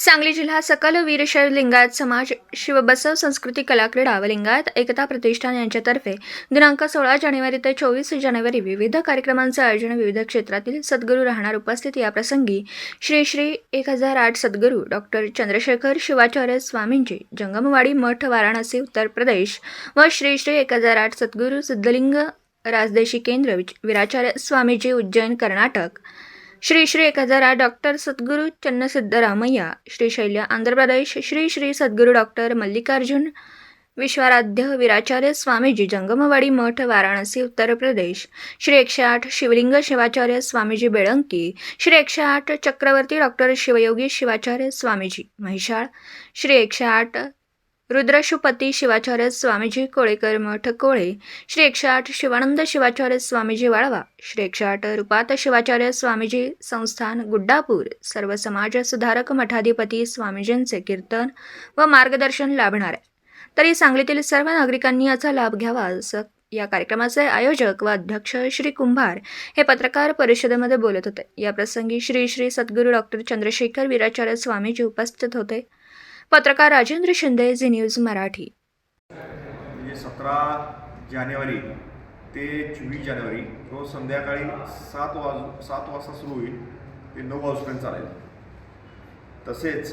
सांगली जिल्हा सकल वीरशैव लिंगायत समाज शिवबसव संस्कृती कला क्रीडा व लिंगायत एकता प्रतिष्ठान यांच्यातर्फे दिनांक सोळा जानेवारी ते चोवीस जानेवारी विविध कार्यक्रमांचं आयोजन विविध क्षेत्रातील सद्गुरू राहणार उपस्थित या प्रसंगी श्री श्री एक हजार आठ सद्गुरू डॉक्टर चंद्रशेखर शिवाचार्य स्वामींची जंगमवाडी मठ वाराणसी उत्तर प्रदेश व श्री श्री एक हजार आठ सद्गुरू सिद्धलिंग राजदेशी केंद्र विच- विराचार्य स्वामीजी उज्जैन कर्नाटक. श्री श्री एक हजारा डॉक्टर सद्गुरू चन्नसिद्धरामय्या. श्रीशैल्य आंध्र प्रदेश. श्री श्री सद्गुरू डॉक्टर मल्लिकार्जुन विश्वाराध्य विराचार्य स्वामीजी जंगमवाडी मठ वाराणसी उत्तर प्रदेश. श्री एकशे आठ शिवलिंग शिवाचार्य स्वामीजी बेळंकी. श्री एकशे आठ चक्रवर्ती डॉक्टर शिवयोगी शिवाचार्य स्वामीजी महिषाळ. श्री एकशे आठ रुद्रशुपती शिवाचार्य स्वामीजी कोळेकर मठ कोळे श्री एकशे आठ शिवानंद शिवाचार्य स्वामीजी वाळवा श्री एकशे आठ रुपात शिवाचार्य स्वामीजी संस्थान गुड्डापूर सर्व समाज सुधारक मठाधिपती स्वामीजींचे कीर्तन व मार्गदर्शन लाभणार. आहे तरी सांगलीतील सर्व नागरिकांनी याचा लाभ घ्यावा असं या कार्यक्रमाचे आयोजक व अध्यक्ष श्री कुंभार हे पत्रकार परिषदेमध्ये बोलत होते. या प्रसंगी श्री श्री सद्गुरू डॉक्टर चंद्रशेखर वीराचार्य स्वामीजी उपस्थित होते. पत्रकार राजेंद्र शिंदे झी न्यूज मराठी. म्हणजे सतरा जानेवारी ते चोवीस जानेवारी रोज संध्याकाळी सात वाज सात वाजता सुरू होईल. ते नऊ वाजपर्यंत चालेल. तसेच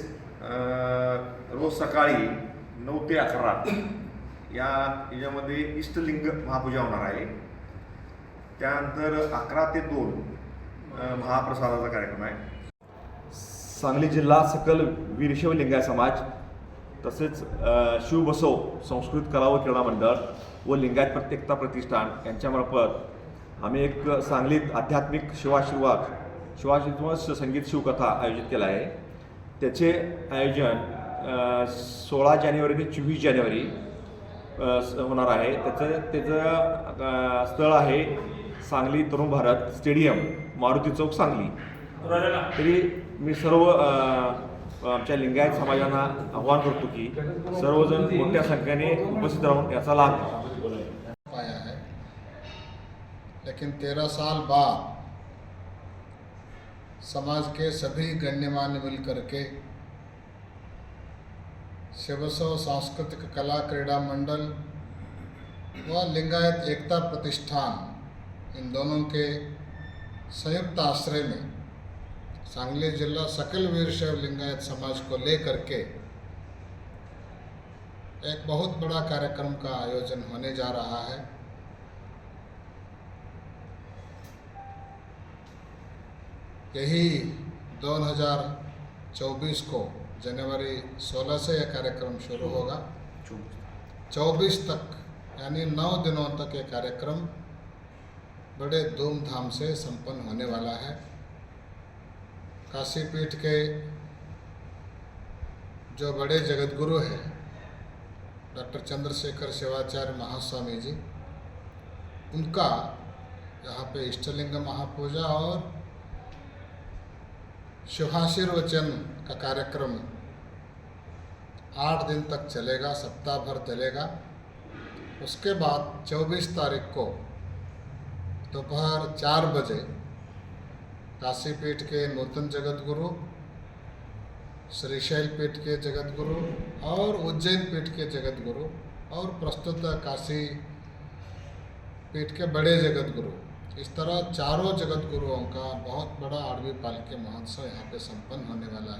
रोज सकाळी नऊ ते अकरा या याच्यामध्ये इष्टलिंग महापूजा होणार आहे. त्यानंतर अकरा ते दोन महाप्रसादाचा कार्यक्रम आहे. सांगली जिल्हा सकल वीरशैव लिंगाय समाज तसेच शिव शिवबसव संस्कृत कला व क्रीडा मंडळ व लिंगायत प्रत्येकता प्रतिष्ठान यांच्यामार्फत आम्ही एक सांगलीत आध्यात्मिक शिवाशीर्वाद शिवाशीर्वाद संगीत शिवकथा आयोजित केला आहे. त्याचे आयोजन सोळा जानेवारी ते चोवीस जानेवारी स- होणार आहे. त्याचं त्याचं स्थळ आहे सांगली तरुण भारत स्टेडियम मारुती चौक सांगली. तरी मी सर्व आमच्या लिंगायत समाजांना आव्हान करतो की सर्वजण मोठ्या संख्येने उपस्थित राहून याचा लाभ. पाया है लेकिन तेरह साल बाद समाज के सभी गण्यमान्य मिल करके शिवसव सांस्कृतिक कला क्रीड़ा मंडल व लिंगायत एकता प्रतिष्ठान इन दोनों के संयुक्त आश्रय में सांगली जिला सकल वीरशैव लिंगायत समाज को लेकर के एक बहुत बड़ा कार्यक्रम का आयोजन होने जा रहा है। यही 2024 को जनवरी 16 से यह कार्यक्रम शुरू होगा। 24 तक, यानी नौ दिनों तक ये कार्यक्रम बड़े धूमधाम से संपन्न होने वाला है। काशी पीठ के जो बड़े जगतगुरु हैं, डॉक्टर चंद्रशेखर शिवाचार्य महास्वामी जी, उनका यहाँ पे इष्टलिंग महापूजा और शुभाशीर्वचन का कार्यक्रम आठ दिन तक चलेगा, सप्ताह भर चलेगा। उसके बाद 24 तारीख को दोपहर चार बजे काशी पीठ के नूतन जगत गुरु श्रीशैल पीठ के जगत गुरु और उज्जैन पीठ के जगत गुरु और प्रस्तुत काशी पीठ के बड़े जगत गुरु इस तरह चारों जगत गुरुओं का बहुत बड़ा आड़वी पाल के महोत्सव यहाँ पे संपन्न होने वाला